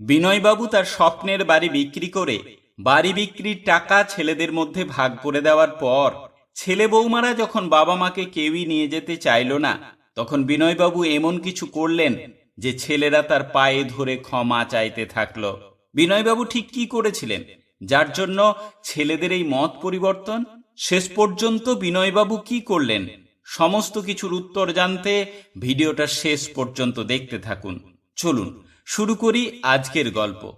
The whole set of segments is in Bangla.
বিনয়বাবু তার স্বপ্নের বাড়ি বিক্রি করে বাড়ি বিক্রির টাকা ছেলেদের মধ্যে ভাগ করে দেওয়ার পর ছেলে বৌমারা যখন বাবা মাকে কেউই নিয়ে যেতে চাইল না, তখন বিনয়বাবু এমন কিছু করলেন যে ছেলেরা তার পায়ে ধরে ক্ষমা চাইতে থাকল। বিনয়বাবু ঠিক কি করেছিলেন? যার জন্য ছেলেদের এই মত পরিবর্তন? শেষ পর্যন্ত বিনয়বাবু কি করলেন? সমস্ত কিছুর উত্তর জানতে ভিডিওটা শেষ পর্যন্ত দেখতে থাকুন। চলুন। শুরু করি আজকের গল্প।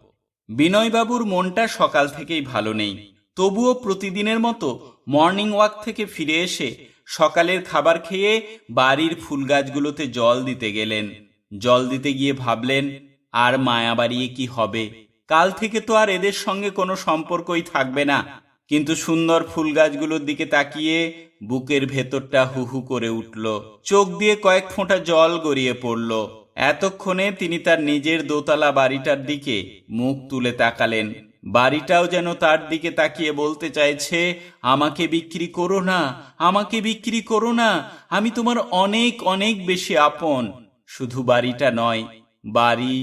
বিনয়বাবুর মনটা সকাল থেকেই ভালো নেই। তবুও প্রতিদিনের মতো মর্নিং ওয়াক থেকে ফিরে এসে সকালের খাবার খেয়ে বাড়ির ফুল গাছগুলোতে জল দিতে গেলেন। জল দিতে গিয়ে ভাবলেন, আর মায়া বাড়িয়ে কি হবে? কাল থেকে তো আর এদের সঙ্গে কোনো সম্পর্কই থাকবে না। কিন্তু সুন্দর ফুল গাছগুলোর দিকে তাকিয়ে বুকের ভেতরটা হু হু করে উঠল। চোখ দিয়ে কয়েক ফোঁটা জল গড়িয়ে পড়ল। এতক্ষণে তিনি তার নিজের দোতলা বাড়িটার দিকে মুখ তুলে তাকালেন। বাড়িটাও যেন তার দিকে তাকিয়ে বলতে চাইছে, আমাকে বিক্রি করো না, আমাকে বিক্রি করো না, আমি তোমার অনেক অনেক বেশি আপন। শুধু বাড়িটা নয়, বাড়ি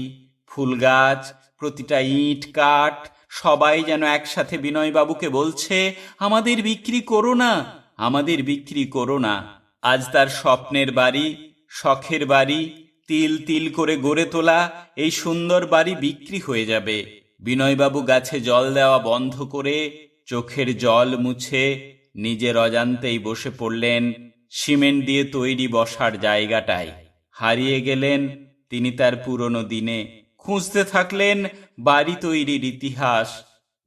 ফুল গাছ প্রতিটা ইট, কাঠ, সবাই যেন একসাথে বিনয়বাবুকে বলছে, আমাদের বিক্রি করো না, আমাদের বিক্রি করো না। আজ তার স্বপ্নের বাড়ি, শখের বাড়ি তিল তিল করে গড়ে তোলা এই সুন্দর বাড়ি বিক্রি হয়ে যাবে। বিনয়বাবু গাছে জল দেওয়া বন্ধ করে চোখের জল মুছে নিজের অজান্তেই বসে পড়লেন সিমেন্ট দিয়ে তৈরি বসার জায়গাটায়। হারিয়ে গেলেন তিনি তার পুরনো দিনে। খুঁজতে থাকলেন বাড়ি তৈরির ইতিহাস।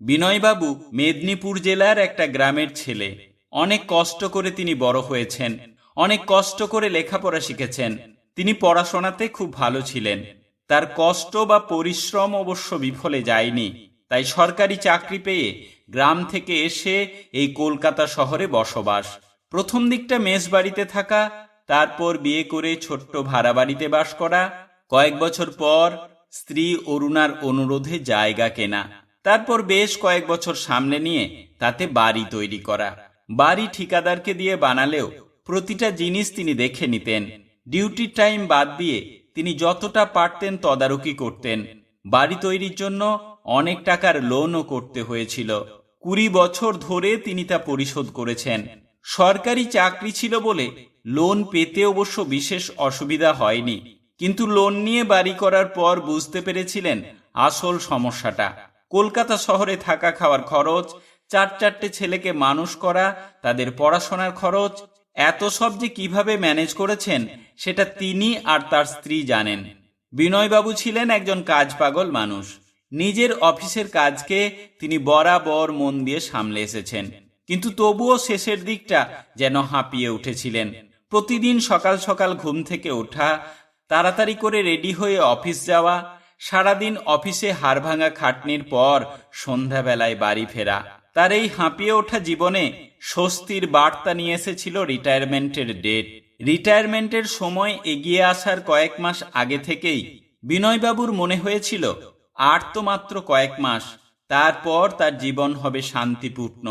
বিনয়বাবু মেদিনীপুর জেলার একটা গ্রামের ছেলে। অনেক কষ্ট করে তিনি বড় হয়েছেন। অনেক কষ্ট করে লেখাপড়া শিখেছেন। তিনি পড়াশোনাতে খুব ভালো ছিলেন। তার কষ্ট বা পরিশ্রম অবশ্য বিফলে যায়নি। তাই সরকারি চাকরি পেয়ে গ্রাম থেকে এসে এই কলকাতা শহরে বসবাস। প্রথম দিকটা মেস বাড়িতে থাকা, তারপর বিয়ে করে ছোট্ট ভাড়া বাড়িতে বাস করা, কয়েক বছর পর স্ত্রী অরুণার অনুরোধে জায়গা কেনা, তারপর বেশ কয়েক বছর সামনে নিয়ে তাতে বাড়ি তৈরি করা। বাড়ি ঠিকাদারকে দিয়ে বানালেও প্রতিটা জিনিস তিনি দেখে নিতেন। ডিউটি টাইম বাদ দিয়ে তিনি যতটা পারতেন তদারকি করতেন। বাড়ি তৈরির জন্য অনেক টাকার লোনও করতে হয়েছিল। কুড়ি বছর ধরে তিনি তা পরিশোধ করেছেন। সরকারি চাকরি ছিল বলে লোন পেতে অবশ্য বিশেষ অসুবিধা হয়নি। কিন্তু লোন নিয়ে বাড়ি করার পর বুঝতে পেরেছিলেন আসল সমস্যাটা। কলকাতা শহরে থাকা খাওয়ার খরচ, চার চারটে ছেলেকে মানুষ করা, তাদের পড়াশোনার খরচ এত সব যে কীভাবে ম্যানেজ করেছেন, সেটা তিনি আর তার স্ত্রী জানেন। বিনয়বাবু ছিলেন একজন কাজ পাগল মানুষ। নিজের অফিসের কাজকে তিনি বরাবর মন দিয়ে সামলে এসেছেন। কিন্তু তবুও শেষের দিকটা যেন হাঁপিয়ে উঠেছিলেন। প্রতিদিন সকাল সকাল ঘুম থেকে ওঠা, তাড়াতাড়ি করে রেডি হয়ে অফিস যাওয়া, সারাদিন অফিসে হাড়ভাঙা খাটনির পর সন্ধ্যাবেলায় বাড়ি ফেরা। তার এই হাঁপিয়ে ওঠা জীবনে স্বস্তির বার্তা নিয়ে এসেছিল রিটায়ারমেন্টের ডেট। রিটায়ারমেন্টের সময় এগিয়ে আসার কয়েক মাস আগে থেকেই বিনয়বাবুর মনে হয়েছিল, আর তো মাত্র কয়েক মাস। তারপর তার জীবন হবে শান্তিপূর্ণ।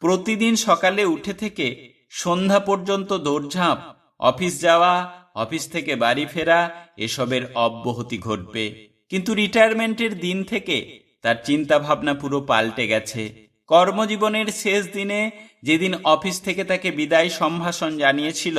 প্রতিদিন সকালে উঠে থেকে সন্ধ্যা পর্যন্ত দৌড়ঝাঁপ, অফিস যাওয়া, অফিস থেকে বাড়ি ফেরা, এসবের অব্যাহতি ঘটবে। কিন্তু রিটায়ারমেন্টের দিন থেকে তার চিন্তা ভাবনা পুরো পাল্টে গেছে। কর্মজীবনের শেষ দিনে যেদিন অফিস থেকে তাকে বিদায় সম্ভাষণ জানিয়েছিল,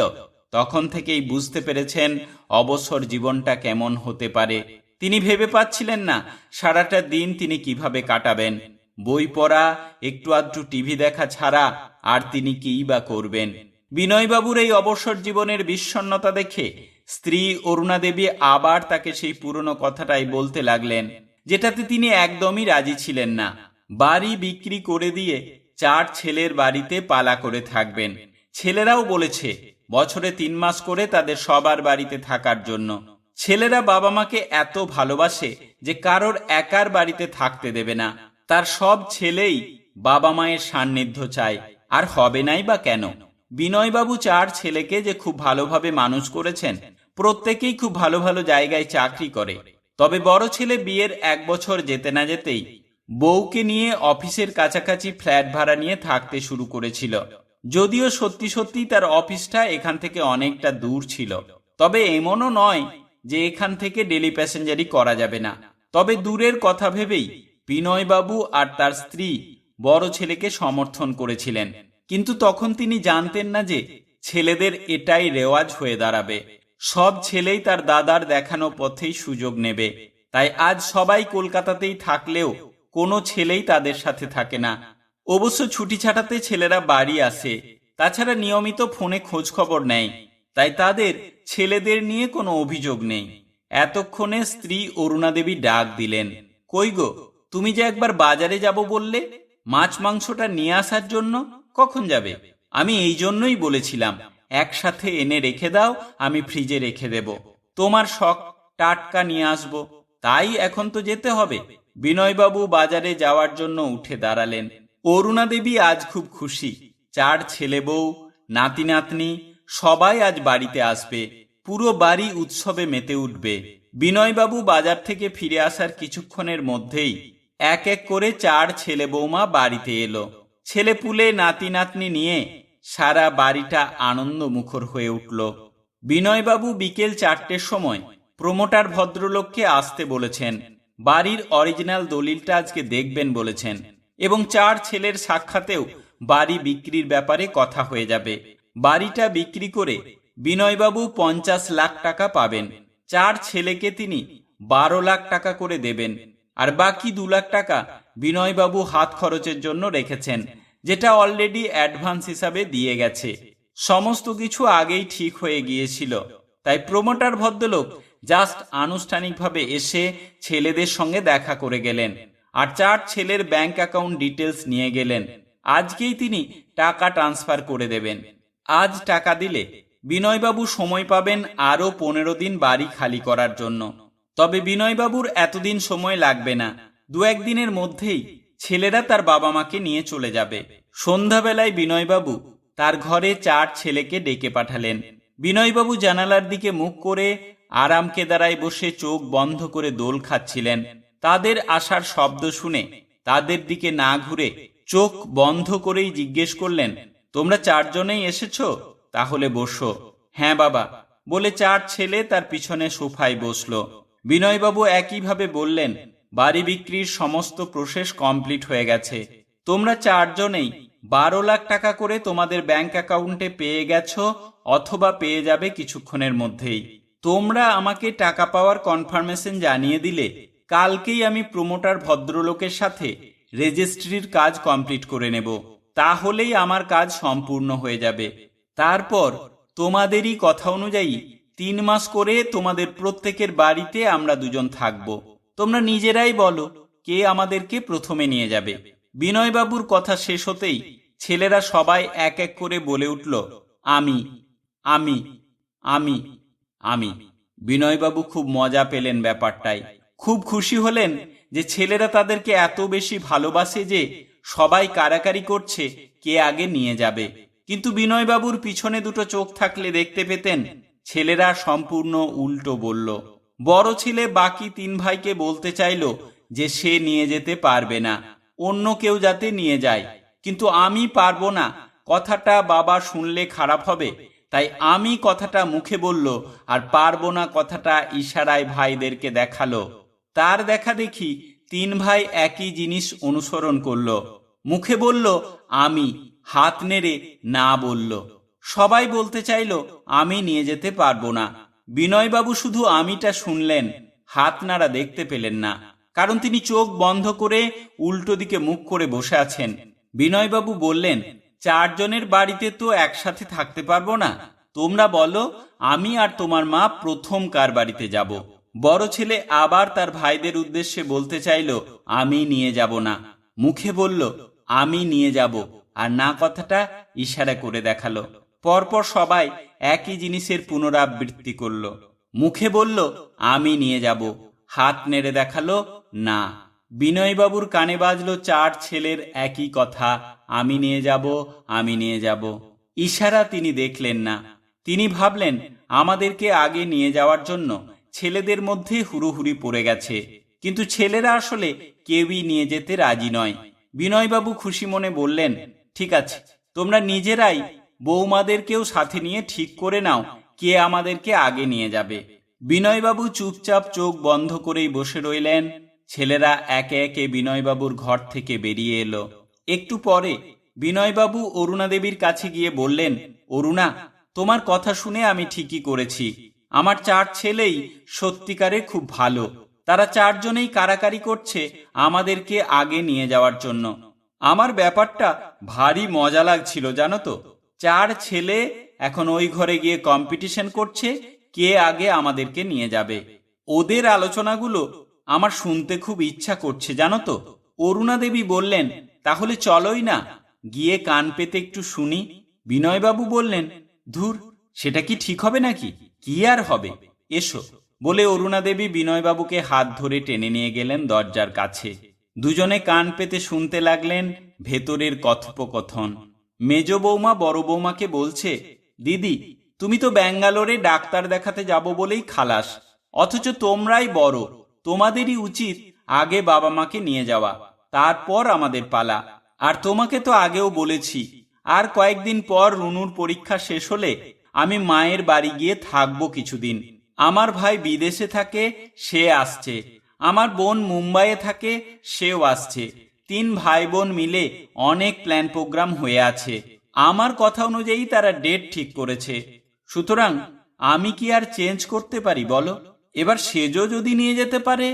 তখন থেকেই বুঝতে পেরেছেন অবসর জীবনটা কেমন হতে পারে। তিনি ভেবে পাচ্ছিলেন না সারাটা দিন তিনি কীভাবে কাটাবেন। বই পড়া, একটু আধটু টিভি দেখা ছাড়া আর তিনি কিই বা করবেন। বিনয়বাবুর এই অবসর জীবনের বিষণ্ণতা দেখে স্ত্রী অরুণা দেবী আবার তাকে সেই পুরনো কথাটাই বলতে লাগলেন, যেটাতে তিনি একদমই রাজি ছিলেন না। বাড়ি বিক্রি করে দিয়ে চার ছেলের বাড়িতে পালা করে থাকবেন। ছেলেরাও বলেছে, বছরে তিন মাস করে তাদের সবার বাড়িতে থাকার জন্য। ছেলেরা বাবা মাকে এত ভালোবাসে যে কারোর একার বাড়িতে থাকতে দেবে না। তার সব ছেলেই বাবা মায়ের সান্নিধ্য চায়। আর হবে নাই বা কেন? বিনয়বাবু চার ছেলেকে যে খুব ভালোভাবে মানুষ করেছেন, প্রত্যেকেই খুব ভালো ভালো জায়গায় চাকরি করে। তবে বড় ছেলে বিয়ের এক বছর যেতে না যেতেই বউকে নিয়ে অফিসের কাছাকাছি ফ্ল্যাট ভাড়া নিয়ে থাকতে শুরু করেছিল। যদিও সত্যি সত্যি তার অফিসটা এখান থেকে অনেকটা দূর ছিল। তবে এমনও নয় যে এখান থেকে ডেলি প্যাসেঞ্জারই করা যাবে না। তবে দূরের কথা ভেবেই বিনয়বাবু আর তার স্ত্রী বড় ছেলেকে সমর্থন করেছিলেন। কিন্তু তখন তিনি জানতেন না যে ছেলেদের এটাই রেওয়াজ হয়ে দাঁড়াবে। সব ছেলেই তার দাদার দেখানো পথেই সুযোগ নেবে। তাই আজ সবাই কলকাতাতেই থাকলেও কোনো ছেলেই তাদের সাথে থাকে না। অবশ্য ছুটি ছাটাতে ছেলেরা বাড়ি আসে, তাছাড়া নিয়মিত ফোনে খোঁজ খবর নেয়। তাই তাদের ছেলেদের নিয়ে কোনো অভিযোগ নেই। এতক্ষণে স্ত্রী অরুণা দেবী ডাক দিলেন, কই গো, তুমি যে একবার বাজারে যাব বললে? মাছ মাংসটা নিয়ে আসার জন্য কখন যাবে? আমি এই জন্যই বলেছিলাম, একসাথে এনে রেখে দাও, আমি ফ্রিজে রেখে দেব। তোমার শখ, টাটকা নিয়ে আসব, তাই এখন তো যেতে হবে। বিনয়বাবু বাজারে যাওয়ার জন্য উঠে দাঁড়ালেন। অরুণা দেবী আজ খুব খুশি। চার ছেলে বউ নাতি নাতনি সবাই আজ বাড়িতে আসবে। পুরো বাড়ি উৎসবে মেতে উঠবে। বিনয়বাবু বাজার থেকে ফিরে আসার কিছুক্ষণের মধ্যেই এক এক করে চার ছেলে বৌমা বাড়িতে এলো। ছেলে পুলে নাতি নাতনি নিয়ে সারা বাড়িটা আনন্দ মুখর হয়ে উঠল। বিনয়বাবু বিকেল চারটের সময় প্রমোটার ভদ্রলোককে আসতে বলেছেন বাড়ির অরিজিনাল দলিলটা আজকে দেখবেন বলেছেন এবং চার ছেলের সাক্ষাতেও বাড়ি বিক্রির ব্যাপারে কথা হয়ে যাবে। বাড়িটা বিক্রি করে বিনয়বাবু পঞ্চাশ লাখ টাকা পাবেন। চার ছেলেকে তিনি বারো লাখ টাকা করে দেবেন। আর বাকি দু লাখ টাকা বিনয়বাবু হাত খরচের জন্য রেখেছেন, যেটা অলরেডি অ্যাডভান্স হিসাবে দিয়ে গেছে। সমস্ত কিছু আগেই ঠিক হয়ে গিয়েছিল। তাই প্রমোটার ভদ্রলোক জাস্ট আনুষ্ঠানিকভাবে এসে ছেলেদের সঙ্গে দেখা করে গেলেন আর চার ছেলের ব্যাংক অ্যাকাউন্ট ডিটেলস নিয়ে গেলেন। আজকেই তিনি টাকা ট্রান্সফার করে দেবেন। আজ টাকা দিলে বিনয়বাবু সময় পাবেন আরও পনেরো দিন বাড়ি খালি করার জন্য। তবে বিনয়বাবুর এতদিন সময় লাগবে না। দু একদিনের মধ্যেই ছেলেরা তার বাবা মাকে নিয়ে চলে যাবে। সন্ধ্যাবেলায় বিনয়বাবু তার ঘরে চার ছেলেকে ডেকে পাঠালেন। বিনয়বাবু জানালার দিকে মুখ করে আরাম কেদারায় বসে চোখ বন্ধ করে দোল খাচ্ছিলেন। তাদের আসার শব্দ শুনে তাদের দিকে না ঘুরে চোখ বন্ধ করেই জিজ্ঞেস করলেন, তোমরা চারজনেই এসেছ? তাহলে বসো। হ্যাঁ বাবা। বলে চার ছেলে তার পিছনে সোফায় বসল। বিনয়বাবু একইভাবে বললেন, বাড়ি বিক্রির সমস্ত প্রসেস কমপ্লিট হয়ে গেছে। তোমরা চারজনেই বারো লাখ টাকা করে তোমাদের ব্যাংক অ্যাকাউন্টে পেয়ে গেছো অথবা পেয়ে যাবে কিছুক্ষণের মধ্যেই। তোমরা আমাকে টাকা পাওয়ার কনফার্মেশন জানিয়ে দিলে, কালকেই আমি প্রমোটার ভদ্রলোকের সাথে রেজিস্ট্রির কাজ কমপ্লিট করে নেব। তাহলেই আমার কাজ সম্পূর্ণ হয়ে যাবে। তারপর তোমাদেরই কথা অনুযায়ী তিন মাস করে তোমাদের প্রত্যেকের বাড়িতে আমরা দুজন থাকব। তোমরা নিজেরাই বলো, কে আমাদেরকে প্রথমে নিয়ে যাবে। বিনয়বাবুর কথা শেষ হতেই ছেলেরা সবাই এক এক করে বলে উঠল, আমি আমি আমি। আমি। বিনয়বাবু খুব মজা পেলেন ব্যাপারটাই খুব খুশি হলেন যে ছেলেরা তাদেরকে এত বেশি ভালোবাসে যে সবাই কারাকারি করছে, কে আগে নিয়ে যাবে। কিন্তু বিনয়বাবুর পিছনে দুটো চোখ থাকলে দেখতে পেতেন ছেলেরা সম্পূর্ণ উল্টো বলল, বড় ছেলে বাকি তিন ভাইকে বলতে চাইল যে সে নিয়ে যেতে পারবে না, অন্য কেউ যাতে নিয়ে যায়। কিন্তু আমি পারব না, কথাটা বাবা শুনলে খারাপ হবে তাই আমি কথাটা মুখে বলল আর পারব না কথাটা ইশারায় ভাইদেরকে দেখাল। তার দেখা দেখি তিন ভাই একই জিনিস অনুসরণ করল। মুখে বলল, আমি। হাত নেড়ে না বলল। সবাই বলতে চাইল, আমি নিয়ে যেতে পারব না। বিনয়বাবু শুধু আমিটা শুনলেন, হাত নাড়া দেখতে পেলেন না। কারণ তিনি চোখ বন্ধ করে উল্টো দিকে মুখ করে বসে আছেন। বিনয়বাবু বললেন চারজনের বাড়িতে তো একসাথে থাকতে পারব না। তোমরা বলো, আমি আর তোমার মা প্রথম কার বাড়িতে যাব? বড় ছেলে আবার তার ভাইদের উদ্দেশ্যে বলতে চাইল, আমি নিয়ে যাব না। মুখে বলল, আমি নিয়ে যাব। আর না কথাটা ইশারা করে দেখাল। পরপর সবাই একই জিনিসের পুনরাবৃত্তি করল। মুখে বলল, আমি নিয়ে যাব। হাত নেড়ে দেখাল, না। বিনয়বাবুর কানে বাজলো চার ছেলের একই কথা। আমি নিয়ে যাব, আমি নিয়ে যাব। ইশারা তিনি দেখলেন না। তিনি ভাবলেন, আমাদেরকে আগে নিয়ে যাওয়ার জন্য ছেলেদের মধ্যে হুড়োহুড়ি পড়ে গেছে। কিন্তু ছেলেরা আসলে কেউই নিয়ে যেতে রাজি নয়। বিনয়বাবু খুশি মনে বললেন, ঠিক আছে, তোমরা নিজেরাই বৌমাদেরকেও সাথে নিয়ে ঠিক করে নাও কে আমাদেরকে আগে নিয়ে যাবে। বিনয়বাবু চুপচাপ চোখ বন্ধ করেই বসে রইলেন। ছেলেরা একে একে বিনয়বাবুর ঘর থেকে বেরিয়ে এলো। একটু পরে বিনয়বাবু অরুণা দেবীর কাছে গিয়ে বললেন, অরুণা, তোমার কথা শুনে আমি ঠিকই করেছি। আমার চার ছেলেই সত্যিকারে খুব ভালো। তারা চারজনেই কারাকারি করছে আমাদেরকে আগে নিয়ে যাওয়ার জন্য। আমার ব্যাপারটা ভারী মজা লাগছিল, জানো তো। চার ছেলে এখন ওই ঘরে গিয়ে কম্পিটিশন করছে, কে আগে আমাদেরকে নিয়ে যাবে। ওদের আলোচনাগুলো আমার শুনতে খুব ইচ্ছা করছে, জানো তো। অরুণা দেবী বললেন তাহলে চলোই না। গিয়ে কান পেতে একটু শুনি। বিনয়বাবু বললেন, ধুর, সেটা কি ঠিক হবে নাকি? কি আর হবে? এসো। বলে অরুণা দেবী বিনয়বাবুকে হাত ধরে টেনে নিয়ে গেলেন দরজার কাছে। দুজনে কান পেতে শুনতে লাগলেন ভেতরের কথোপকথন। মেজ বৌমা বড় বৌমাকে বলছে, দিদি, তুমি তো ব্যাঙ্গালোরে ডাক্তার দেখাতে যাব বলেই খালাস। অথচ তোমরাই বড়। তোমাদেরই উচিত আগে বাবা মাকে নিয়ে যাওয়া। তারপর আমাদের পালা। আর তোমাকে তো আগেও বলেছি, আর কয়েকদিন পর রুনুর পরীক্ষা শেষ হলে আমি মায়ের বাড়ি গিয়ে থাকব কিছুদিন। আমার ভাই বিদেশে থাকে, সে আসছে। আমার বোন মুম্বাইয়ে থাকে, সেও আসছে। তিন ভাই বোন মিলে অনেক প্ল্যান প্রোগ্রাম হয়ে আছে। আমার কথা অনুযায়ী তারা ডেট ঠিক করেছে। সুতরাং আমি কি আর চেঞ্জ করতে পারি বলো? এবার সেজো যদি নিয়ে যেতে পারে,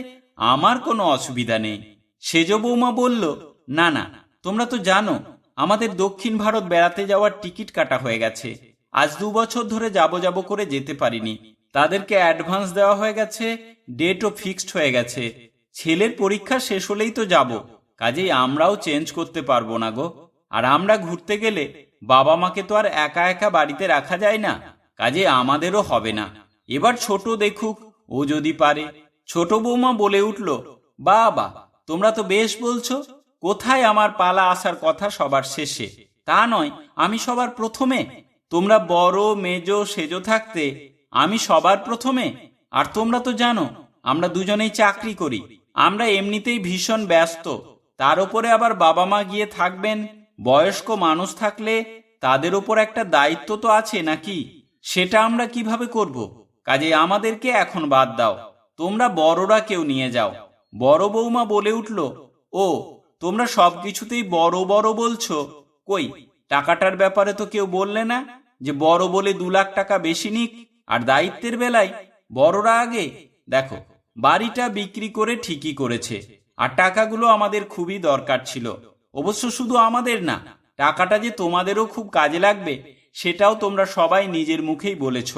আমার কোনো অসুবিধা নেই। সেজো বৌমা বলল, না না, তোমরা তো জানো, আমাদের দক্ষিণ ভারত বেড়াতে যাওয়ার টিকিট কাটা হয়ে গেছে। আজ দু বছর ধরে যাব যাব করে যেতে পারিনি। তাদেরকে অ্যাডভান্স দেওয়া হয়ে গেছে, ডেটও ফিক্সড হয়ে গেছে। ছেলের পরীক্ষা শেষ হলেই তো যাব। কাজেই আমরাও চেঞ্জ করতে পারব না গো। আর আমরা ঘুরতে গেলে বাবা মাকে তো আর একা একা বাড়িতে রাখা যায় না। কাজে আমাদেরও হবে না। এবার ছোট দেখুক, ও যদি পারে। ছোট বৌমা বলে উঠল, বাবা তোমরা তো বেশ বলছো, কোথায় আমার পালা আসার কথা সবার শেষে? তা নয়, আমি সবার প্রথমে। তোমরা বড়, মেজ, সেজো থাকতে আমি সবার প্রথমে। আর তোমরা তো জানো, আমরা দুজনেই চাকরি করি। আমরা এমনিতেই ভীষণ ব্যস্ত। তার উপরে আবার বাবা মা গিয়ে থাকবেন, বয়স্ক মানুষ থাকলে তাদের ওপর একটা দায়িত্ব তো আছে নাকি? সেটা আমরা কীভাবে করব? কাজে আমাদেরকে এখন বাদ দাও। তোমরা বড়রা কেউ নিয়ে যাও। বড় বৌমা বলে উঠল, ও, তোমরা সবকিছুতেই বড় বড় বলছো। কই, টাকাটার ব্যাপারে তো কেউ বললে না যে বড় বলে দু লাখ টাকা বেশি নিক? আর দায়িত্বের বেলায় বড়রা আগে, দেখো, বাড়িটা বিক্রি করে ঠিকই করেছে, আর টাকাগুলো আমাদের খুবই দরকার ছিল। অবশ্য শুধু আমাদের না, টাকাটা যে তোমাদেরও খুব কাজে লাগবে, সেটাও তোমরা সবাই নিজের মুখেই বলেছ।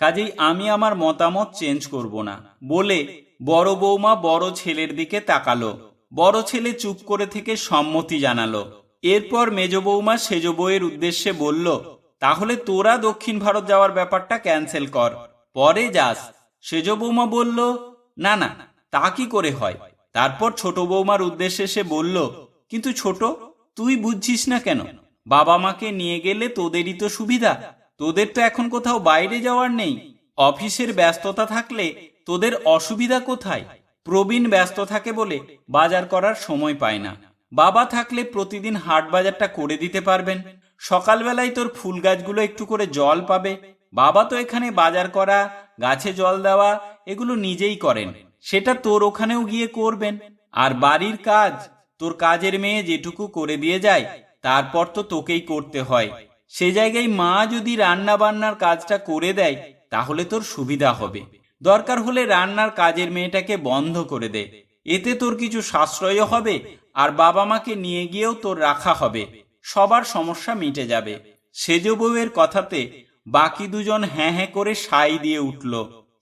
কাজেই আমি আমার মতামত চেঞ্জ করব না। বলে বড় বৌমা বড় ছেলের দিকে তাকালো। বড় ছেলে চুপ করে থেকে সম্মতি জানালো। এরপর মেজ বৌমা সেজ বউয়ের উদ্দেশ্যে বলল, তাহলে তোরা দক্ষিণ ভারত যাওয়ার ব্যাপারটা ক্যান্সেল কর। পরে যাস। সেজ বৌমা বলল, না না, তা কি করে হয়? তারপর ছোট বৌমার উদ্দেশ্যে সে বলল, কিন্তু ছোট, তুই বুঝছিস না কেন? বাবা মাকে নিয়ে গেলে তোদেরই তো সুবিধা। তোদের তো এখন কোথাও বাইরে যাওয়ার নেই। অফিসের ব্যস্ততা থাকলে তোদের অসুবিধা কোথায়? প্রবীণ ব্যস্ত থাকে বলে বাজার করার সময় পায় না। বাবা থাকলে প্রতিদিন হাট বাজারটা করে দিতে পারবেন। সকালবেলায় তোর ফুল গাছগুলো একটু করে জল পাবে। বাবা তো এখানে বাজার করা, গাছে জল দেওয়া এগুলো নিজেই করেন। সেটা তোর ওখানেও গিয়ে করবেন। আর বাড়ির কাজ, তোর কাজের মেয়ে যেটুকু করে দিয়ে যায়, তারপর তো তোকেই করতে হয়। সে জায়গায় মা যদি রান্না বান্নার কাজটা করে দেয়, তাহলে তোর সুবিধা হবে। দরকার হলে রান্নার কাজের মেয়েটাকে বন্ধ করে দে। এতে তোর কিছু সাশ্রয়ও হবে, আর বাবা মাকে নিয়ে গিয়েও তোর রাখা হবে। সবার সমস্যা মিটে যাবে। সেজ বউয়ের কথাতে বাকি দুজন হ্যাঁ হ্যাঁ করে সাই দিয়ে উঠল।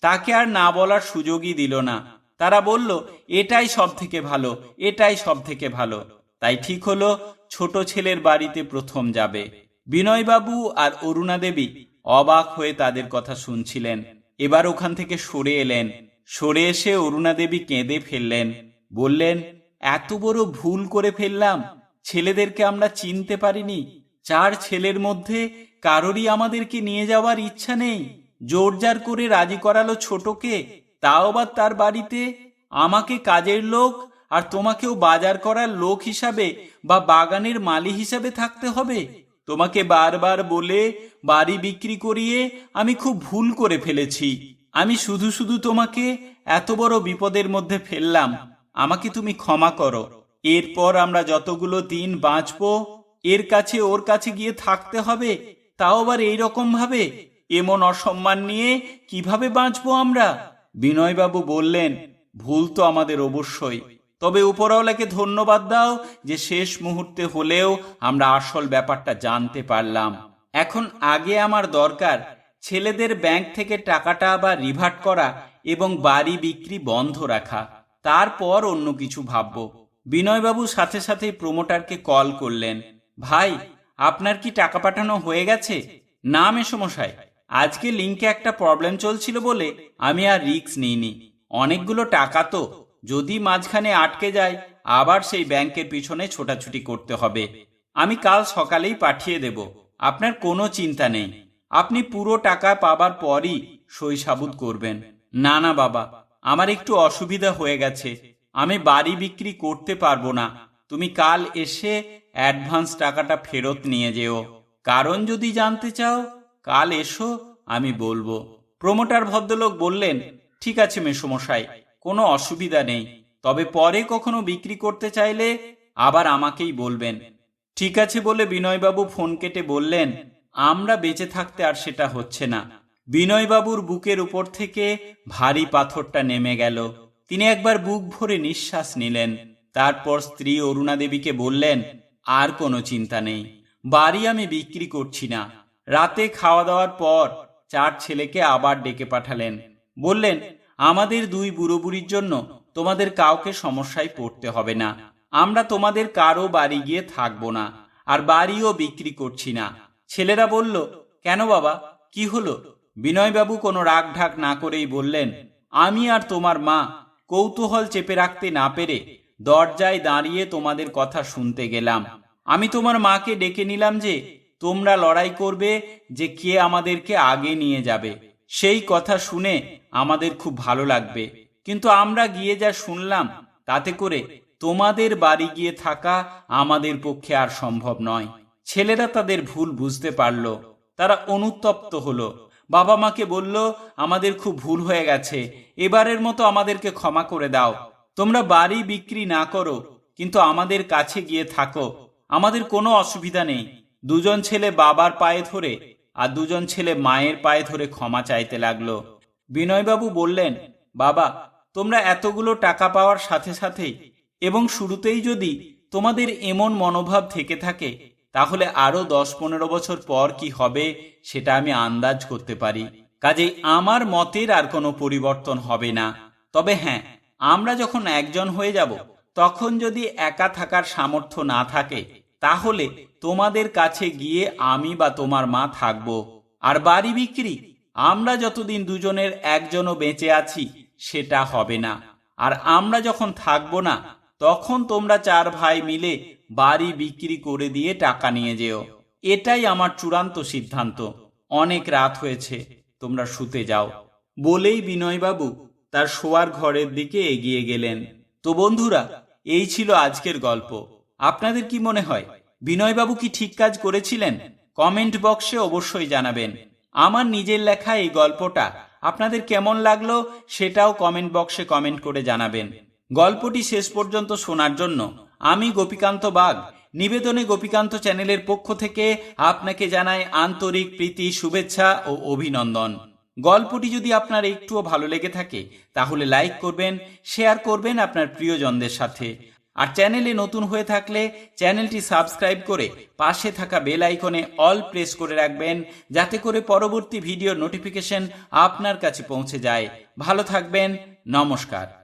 তাকে আর না বলার সুযোগই দিল না। তারা বলল, এটাই সব থেকে ভালো, এটাই সব থেকে ভালো। তাই ঠিক হলো, ছোট ছেলের বাড়িতে প্রথম যাবে। বিনয়বাবু আর অরুণা দেবী অবাক হয়ে তাদের কথা শুনছিলেন। এবার ওখান থেকে সরে এলেন। সরে এসে অরুণা দেবী কেঁদে ফেললেন। বললেন, এত বড় ভুল করে ফেললাম। ছেলেদেরকে আমরা চিনতে পারিনি। চার ছেলের মধ্যে কারোরই আমাদেরকে নিয়ে যাওয়ার ইচ্ছা নেই। জোর জোরজার করে রাজি করালো ছোটকে। তাও আবার তার বাড়িতে? আমাকে কাজের লোক আর তোমাকেও বাজার করার লোক হিসাবে বা বাগানের মালি হিসাবে থাকতে হবে? তোমাকে বারবার বলে বাড়ি বিক্রি করিয়ে আমি খুব ভুল করে ফেলেছি। আমি শুধু শুধু তোমাকে এত বড় বিপদের মধ্যে ফেললাম। আমাকে তুমি ক্ষমা করো। এরপর আমরা যতগুলো দিন বাঁচবো, এর কাছে ওর কাছে গিয়ে থাকতে হবে, তাও আবার এইরকম ভাবে এমন অসম্মান নিয়ে কীভাবে বাঁচবো আমরা? বিনয়বাবু বললেন, ভুল তো আমাদের অবশ্যই। তবে উপরওয়ালাকে ধন্যবাদ দাও যে শেষ মুহূর্তে হলেও আমরা আসল ব্যাপারটা জানতে পারলাম। এখন আগে আমার দরকার, ছেলেদের ব্যাংক থেকে টাকাটা আবার রিভার্ট করা এবং বাড়ি বিক্রি বন্ধ রাখা। তারপর অন্য কিছু ভাববো। বিনয়বাবু সাথে সাথে প্রমোটারকে কল করলেন। ভাই, আপনার কি টাকা পাঠানো হয়ে গেছে? না, মেসমশাই। আজকে লিঙ্কে একটা প্রবলেম চলছিল বলে আমি আর রিস্ক নিইনি। অনেকগুলো টাকা তো। যদি মাঝখানে আটকে যায়, আবার সেই ব্যাংকের পিছনে ছোটাছুটি করতে হবে। আমি কাল সকালেই পাঠিয়ে দেব। আপনার কোনো চিন্তা নেই। আপনি পুরো টাকা পাবার পরই সই সাবুত করবেন। না না, বাবা, আমার একটু অসুবিধা হয়ে গেছে। আমি বাড়ি বিক্রি করতে পারব না। তুমি কাল এসে অ্যাডভান্স টাকাটা ফেরত নিয়ে যেও। কারণ যদি জানতে চাও, কাল এসো, আমি বলব। প্রমোটার ভদ্রলোক বললেন, ঠিক আছে মেসমশাই। কোনো অসুবিধা নেই। তবে পরে কখনো বিক্রি করতে চাইলে আবার আমাকেই বলবেন। ঠিক আছে বলে বিনয়বাবু ফোন কেটে বললেন, আমরা বেঁচে থাকতে আর সেটা হচ্ছে না। বিনয়বাবুর বুকের উপর থেকে ভারী পাথরটা নেমে গেল। তিনি একবার বুক ভরে নিঃশ্বাস নিলেন। তারপর স্ত্রী অরুণা দেবীকে বললেন, আর কোনো চিন্তা নেই। বাড়ি আমি বিক্রি করছি না। রাতে খাওয়া দাওয়ার পর চার ছেলেকে আবার ডেকে পাঠালেন। বললেন আমাদের দুই বুড়ো বুড়ির জন্য তোমাদের কাউকে সমস্যায় পড়তে হবে না। আমরা তোমাদের কারও বাড়ি গিয়ে থাকব না, আর বাড়িও বিক্রি করছি না। ছেলেরা বলল, কেন বাবা? কি হলো? বিনয়বাবু কোনো রাগ ঢাক না করেই বললেন, আমি আর তোমার মা কৌতূহল চেপে রাখতে না পেরে দরজায় দাঁড়িয়ে তোমাদের কথা শুনতে গেলাম। আমি তোমার মাকে ডেকে নিলাম যে তোমরা লড়াই করবে যে কে আমাদেরকে আগে নিয়ে যাবে। সেই কথা শুনে আমাদের খুব ভালো লাগবে। কিন্তু আমরা গিয়ে যা শুনলাম, তাতে করে তোমাদের বাড়ি গিয়ে থাকা আমাদের পক্ষে আর সম্ভব নয়। ছেলেরা তাদের ভুল বুঝতে পারল, তারা অনুতপ্ত হলো। বাবা মাকে বলল, আমাদের খুব ভুল হয়ে গেছে, এবারের মতো আমাদেরকে ক্ষমা করে দাও। তোমরা বাড়ি বিক্রি না করো, কিন্তু আমাদের কাছে গিয়ে থাকো। আমাদের কোনো অসুবিধা নেই। দুজন ছেলে বাবার পায়ে ধরে আর দুজন ছেলে মায়ের পায়ে ধরে ক্ষমা চাইতে লাগল। বিনয়বাবু বললেন, বাবা, তোমরা এতগুলো টাকা পাওয়ার সাথে সাথেই এবং শুরুতেই যদি তোমাদের এমন মনোভাব থেকে থাকে, তাহলে আরও দশ পনেরো বছর পর কি হবে সেটা আমি আন্দাজ করতে পারি। কাজেই আমার মতের আর কোনো পরিবর্তন হবে না। তবে হ্যাঁ আমরা যখন একজন হয়ে যাব, তখন যদি একা থাকার সামর্থ্য না থাকে তাহলে তোমাদের কাছে গিয়ে আমি বা তোমার মা থাকব। আর বাড়ি বিক্রি? আমরা যতদিন দুজনের একজনও বেঁচে আছি, সেটা হবে না। আর আমরা যখন থাকব না, তখন তোমরা চার ভাই মিলে বাড়ি বিক্রি করে দিয়ে টাকা নিয়ে যেও। এটাই আমার চূড়ান্ত সিদ্ধান্ত। অনেক রাত হয়েছে, তোমরা শুতে যাও। বলেই বিনয়বাবু তার শোয়ার ঘরের দিকে এগিয়ে গেলেন। তো বন্ধুরা, এই ছিল আজকের গল্প। আপনাদের কি মনে হয়? বিনয়বাবু কি ঠিক কাজ করেছিলেন? কমেন্ট বক্সে অবশ্যই জানাবেন। আমার নিজের লেখা এই গল্পটা আপনাদের কেমন লাগল সেটাও কমেন্ট বক্সে কমেন্ট করে জানাবেন। গল্পটি শেষ পর্যন্ত শোনার জন্য আমি গোপীকান্ত বাগ। নিবেদনে গোপীকান্ত চ্যানেলের পক্ষ থেকে আপনাকে জানাই আন্তরিক প্রীতি, শুভেচ্ছা ও অভিনন্দন। গল্পটি যদি আপনার একটুও ভালো লেগে থাকে তাহলে লাইক করবেন, শেয়ার করবেন আপনার প্রিয়জনদের সাথে। আর চ্যানেলে নতুন হয়ে থাকলে চ্যানেলটি সাবস্ক্রাইব করে পাশে থাকা বেল আইকনে অল প্রেস করে রাখবেন, যাতে করে পরবর্তী ভিডিওর নোটিফিকেশন আপনার কাছে পৌঁছে যায়। ভালো থাকবেন, নমস্কার।